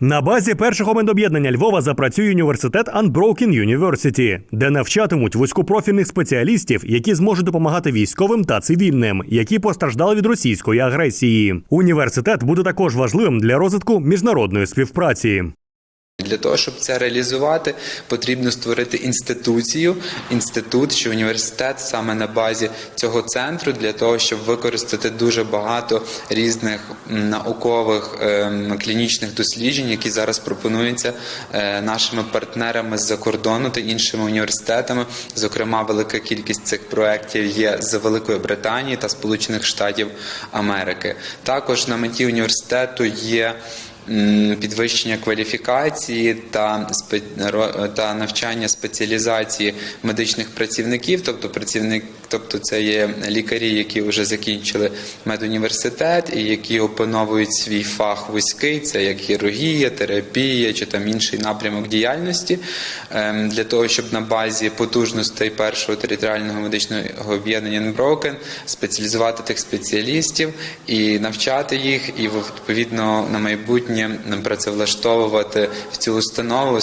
На базі першого медоб'єднання Львова запрацює університет Unbroken University, де навчатимуть вузькопрофільних спеціалістів, які зможуть допомагати військовим та цивільним, які постраждали від російської агресії. Університет буде також важливим для розвитку міжнародної співпраці. Для того, щоб це реалізувати, потрібно створити інституцію, інститут чи університет саме на базі цього центру, для того, щоб використати дуже багато різних наукових ем, клінічних досліджень, які зараз пропонуються е, нашими партнерами з-за кордону та іншими університетами. Зокрема, велика кількість цих проєктів є з Великої Британії та Сполучених Штатів Америки. Також на меті університету є підвищення кваліфікації та та навчання спеціалізації медичних працівників, тобто працівник, тобто це є лікарі, які вже закінчили медуніверситет і які опановують свій фах вузький, це як хірургія, терапія чи там інший напрямок діяльності, ем, для того, щоб на базі потужностей першого територіального медичного об'єднання Unbroken спеціалізувати тих спеціалістів і навчати їх, і відповідно на майбутнє працевлаштовувати в цю установу